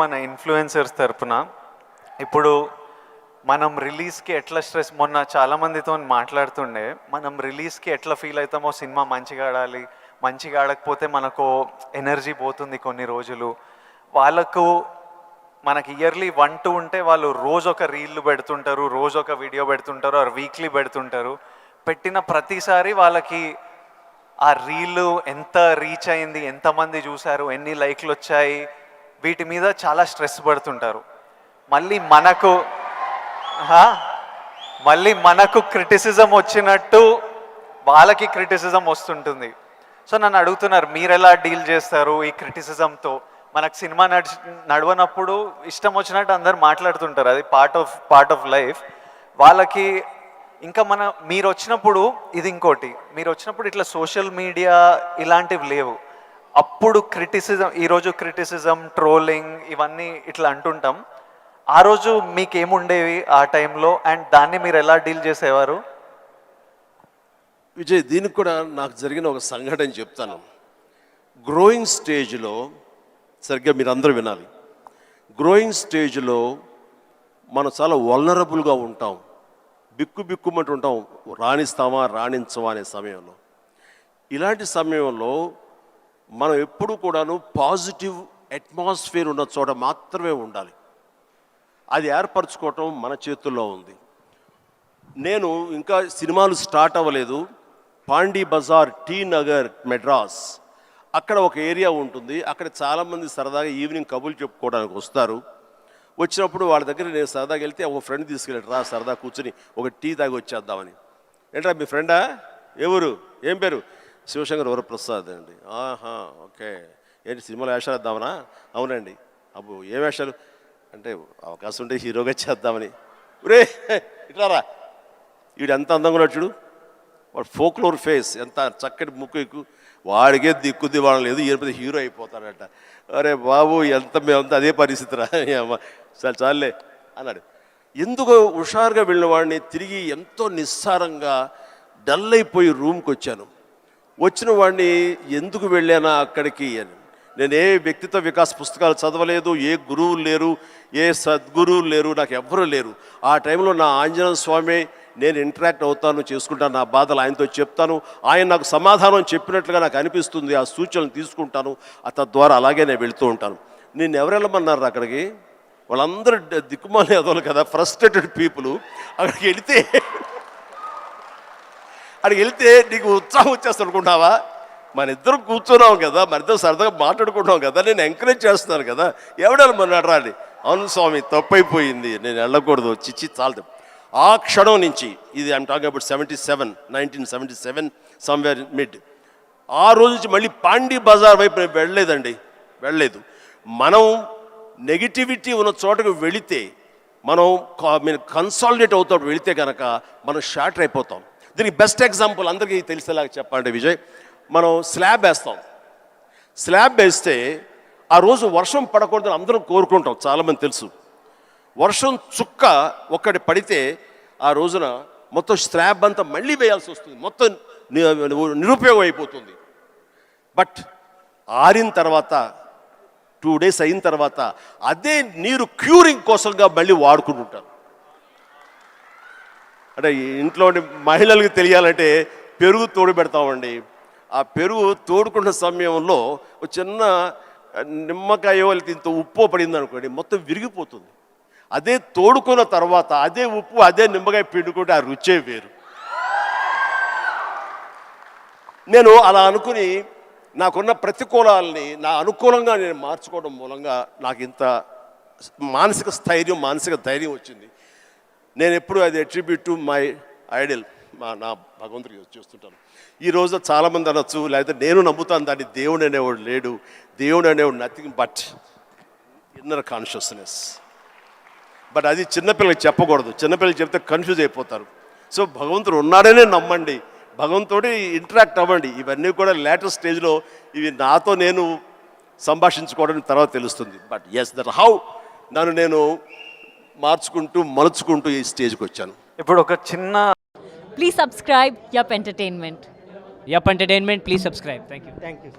మన ఇన్ఫ్లుయెన్సర్స్ తరపున ఇప్పుడు మనం రిలీజ్కి ఎట్లా స్ట్రెస్ మొన్న చాలామందితో మాట్లాడుతుండే మనం రిలీజ్కి ఎట్లా ఫీల్ అవుతామో సినిమా మంచిగా ఆడాలి మంచిగా ఆడకపోతే మనకు ఎనర్జీ పోతుంది కొన్ని రోజులు. వాళ్ళకు మనకి ఇయర్లీ వన్ టూ ఉంటే వాళ్ళు రోజు ఒక రీల్ పెడుతుంటారు రోజు ఒక వీడియో పెడుతుంటారు ఆర్ వీక్లీ పెడుతుంటారు. పెట్టిన ప్రతిసారి వాళ్ళకి ఆ రీల్ ఎంత రీచ్ అయింది ఎంతమంది చూశారు ఎన్ని లైక్లు వచ్చాయి వీటి మీద చాలా స్ట్రెస్ పడుతుంటారు. మళ్ళీ మనకు హా? మళ్ళీ మనకు క్రిటిసిజం వచ్చినట్టు వాళ్ళకి క్రిటిసిజం వస్తుంటుంది. సో నన్ను అడుగుతున్నారు మీరు ఎలా డీల్ చేస్తారు ఈ క్రిటిసిజంతో? మనకు సినిమా నడిచి నడవనప్పుడు ఇష్టం వచ్చినట్టు అందరు మాట్లాడుతుంటారు. అది part of part of life వాళ్ళకి ఇంకా మన మీరు వచ్చినప్పుడు ఇది ఇంకోటి. మీరు వచ్చినప్పుడు ఇట్లా సోషల్ మీడియా ఇలాంటివి లేవు. అప్పుడు క్రిటిసిజం ఈరోజు క్రిటిసిజం ట్రోలింగ్ ఇవన్నీ ఇట్లా అంటుంటాం. ఆ రోజు మీకేముండేవి ఆ టైంలో? అండ్ దాన్ని మీరు ఎలా డీల్ చేసేవారు? విజయ్ దీనికి కూడా నాకు జరిగిన ఒక సంఘటన చెప్తాను. గ్రోయింగ్ స్టేజ్లో సరిగ్గా మీరు అందరూ వినాలి గ్రోయింగ్ స్టేజ్లో మనం చాలా వల్నరబుల్గా ఉంటాం. బిక్కు బిక్కుమంటూ ఉంటాం. రాణిస్తామా రాణించమా అనే సమయంలో. ఇలాంటి సమయంలో మనం ఎప్పుడు కూడాను పాజిటివ్ అట్మాస్ఫియర్ ఉన్న చోట మాత్రమే ఉండాలి. అది ఏర్పరచుకోవటం మన చేతుల్లో ఉంది. నేను ఇంకా సినిమాలు స్టార్ట్ అవ్వలేదు. పాండీ బజార్ టీ నగర్ మెడ్రాస్ అక్కడ ఒక ఏరియా ఉంటుంది. అక్కడ చాలామంది సరదాగా ఈవినింగ్ కబుర్లు చెప్పుకోవడానికి వస్తారు. వచ్చినప్పుడు వాళ్ళ దగ్గర నేను సరదాగా వెళ్తే ఒక ఫ్రెండ్ తీసుకెళ్ళాడు. రా సరదా కూర్చుని ఒక టీ తాగి వచ్చేద్దామని. ఏంట్రా మీ ఫ్రెండా? ఎవరు ఏం పేరు? శివశంకర్ వరప్రసాద్ అండి. ఆహా ఓకే. ఏంటి సినిమాలో వేషాలు వేద్దామనా? అవునండి. అబ్బో ఏ వేషాలు? అంటే అవకాశం ఉంటే హీరోగా చేద్దామని. రే. ఇట్లారా వీడు ఎంత అందంగా ఉన్నాడు చూడు. వాడు ఫోక్లోర్ ఫేస్ ఎంత చక్కటి ముక్కు ఎక్కు. వాడికే దిక్కుద్ది వాడు లేదు ఈయన హీరో అయిపోతాడట. అరే బాబు ఎంత మేమంతా అదే పరిస్థితి రా. చాలు చాలే అన్నాడు. ఎందుకు హుషారుగా వెళ్ళిన వాడిని తిరిగి ఎంతో నిస్సారంగా డల్ అయిపోయి రూమ్కి వచ్చాను. వచ్చిన వాడిని ఎందుకు వెళ్ళానా అక్కడికి అని. నేను ఏ వ్యక్తిత్వ వికాస్ పుస్తకాలు చదవలేదు ఏ గురువులు లేరు ఏ సద్గురువులు లేరు నాకు ఎవ్వరూ లేరు. ఆ టైంలో నా ఆంజనేయ స్వామి నేను ఇంటరాక్ట్ అవుతాను చేసుకుంటాను నా బాధలు ఆయనతో చెప్తాను. ఆయన నాకు సమాధానం చెప్పినట్లుగా నాకు అనిపిస్తుంది ఆ సూచనలు తీసుకుంటాను. ఆ తద్వారా అలాగే నేను వెళుతూ ఉంటాను. నేను ఎవరు వెళ్ళమన్నారు అక్కడికి? వాళ్ళందరూ దిక్కుమాలి అదోలు కదా ఫ్రస్ట్రేటెడ్ పీపుల్ అక్కడికి వెళితే అక్కడికి వెళ్తే నీకు ఉత్సాహం వచ్చేస్తుంది అనుకుంటావా? మన ఇద్దరు కూర్చున్నాం కదా మన ఇద్దరం సరదాగా మాట్లాడుకుంటాం కదా నేను ఎంకరేజ్ చేస్తున్నాను కదా. ఎవడెళ్ళమన్నాడు రాని అవును స్వామి తప్పైపోయింది నేను వెళ్ళకూడదు చిచ్చి చాలదు. ఆ క్షణం నుంచి ఇది I'm talking about seventy seven nineteen seventy seven somewhere mid ఆ రోజు నుంచి మళ్ళీ పాండీ బజార్ వైపు నేను వెళ్ళలేదండి వెళ్ళలేదు. మనం నెగిటివిటీ ఉన్న చోటకు వెళితే మనం మీరు కన్సాలిడేట్ అవుతాడు వెళితే కనుక మనం షార్టర్ అయిపోతాం. దీనికి బెస్ట్ ఎగ్జాంపుల్ అందరికీ తెలిసేలాగా చెప్పాలంటే విజయ్ మనం స్లాబ్ వేస్తాం. స్లాబ్ వేస్తే ఆ రోజు వర్షం పడకూడదని అందరం కోరుకుంటాం చాలామంది తెలుసు. వర్షం చుక్క ఒక్కటి పడితే ఆ రోజున మొత్తం స్లాబ్ అంతా మళ్ళీ వేయాల్సి వస్తుంది మొత్తం నిరుపయోగం అయిపోతుంది. బట్ ఆరిన తర్వాత టూ డేస్ అయిన తర్వాత అదే నీరు క్యూరింగ్ కోసంగా మళ్ళీ వాడుకుంటుంటారు. అంటే ఇంట్లో మహిళలకు తెలియాలంటే పెరుగు తోడు పెడతామండి. ఆ పెరుగు తోడుకున్న సమయంలో ఒక చిన్న నిమ్మకాయ వాళ్ళకి ఇంత ఉప్పు పడింది అనుకోండి మొత్తం విరిగిపోతుంది. అదే తోడుకున్న తర్వాత అదే ఉప్పు అదే నిమ్మకాయ పిండుకుంటే ఆ రుచే వేరు. నేను అలా అనుకుని నాకున్న ప్రతికూలాలని నా అనుకూలంగా నేను మార్చుకోవడం మూలంగా నాకు ఇంత మానసిక స్థైర్యం మానసిక ధైర్యం వచ్చింది. నేను ఎప్పుడు అది అట్రిబ్యూట్ టు మై ఐడల్ మా నా భగవంతుడికి చూస్తుంటాను. ఈ రోజు చాలామంది అనొచ్చు లేకపోతే నేను నమ్ముతాను దాన్ని దేవుడు అనేవాడు లేడు. దేవుడు అనేవాడు nothing but inner consciousness but అది చిన్నపిల్లలకి చెప్పకూడదు. చిన్నపిల్లలకి చెప్తే కన్ఫ్యూజ్ అయిపోతారు. సో భగవంతుడు ఉన్నాడనే నమ్మండి. భగవంతుడి ఇంటరాక్ట్ అవ్వండి. ఇవన్నీ కూడా లేటెస్ట్ స్టేజ్లో ఇవి నాతో నేను సంభాషించుకోవడం తర్వాత తెలుస్తుంది. బట్ ఎస్ దట్ హౌ నన్ను నేను మార్చుకుంటూ మలుచుకుంటూ ఈ స్టేజ్కి వచ్చాను. ఇప్పుడు ఒక చిన్న please subscribe yup entertainment yup entertainment please subscribe thank you thank you